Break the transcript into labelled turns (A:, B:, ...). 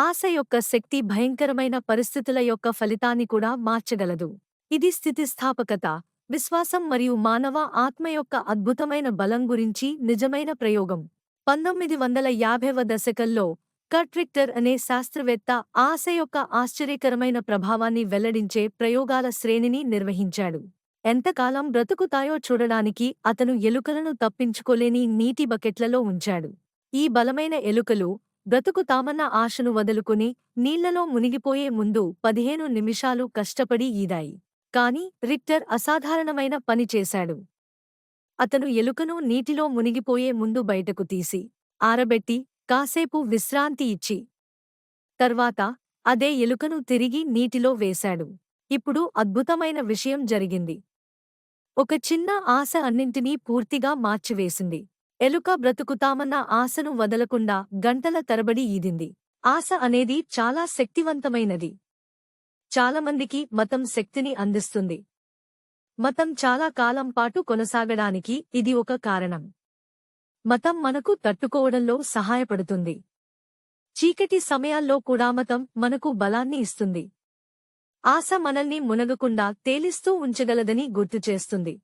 A: ఆశ యొక్క శక్తి భయంకరమైన పరిస్థితుల యొక్క ఫలితాన్ని కూడా మార్చగలదు. ఇది స్థితిస్థాపకత విశ్వాసం మరియు మానవ ఆత్మ యొక్క అద్భుతమైన బలం గురించి నిజమైన ప్రయోగం. పంతొమ్మిది వందల యాభైవ దశకంలో కర్ట్ రిక్టర్ అనే శాస్త్రవేత్త ఆశ యొక్క ఆశ్చర్యకరమైన ప్రభావాన్ని వెల్లడించే ప్రయోగాల శ్రేణిని నిర్వహించాడు. ఎంతకాలం బ్రతుకుతాయో చూడడానికి అతను ఎలుకలను తప్పించుకోలేని నీటి బకెట్లలో ఉంచాడు. ఈ బలమైన ఎలుకలు బ్రతుకుతామన్న ఆశను వదులుకుని నీళ్ళలో మునిగిపోయే ముందు పదిహేను నిమిషాలు కష్టపడి ఈదాయి. కాని రిక్టర్ అసాధారణమైన పని చేశాడు. అతను ఎలుకను నీటిలో మునిగిపోయే ముందు బయటకు తీసి ఆరబెట్టి కాసేపు విశ్రాంతి ఇచ్చి తర్వాత అదే ఎలుకను తిరిగి నీటిలో వేశాడు. ఇప్పుడు అద్భుతమైన విషయం జరిగింది. ఒక చిన్న ఆశ అన్నింటినీ పూర్తిగా మార్చివేసింది. ఎలుక బ్రతుకుతామన్న ఆశను వదలకుండా గంటల తరబడి ఈదింది. ఆశ అనేది చాలా శక్తివంతమైనది. చాలామందికి మతం శక్తిని అందిస్తుంది. మతం చాలా కాలం పాటు కొనసాగడానికి ఇది ఒక కారణం. మతం మనకు తట్టుకోవడంలో సహాయపడుతుంది. చీకటి సమయాల్లో కూడా మతం మనకు బలాన్ని ఇస్తుంది. ఆశ మనల్ని మునగకుండా తేలిస్తూ ఉంచగలదని గుర్తుచేస్తుంది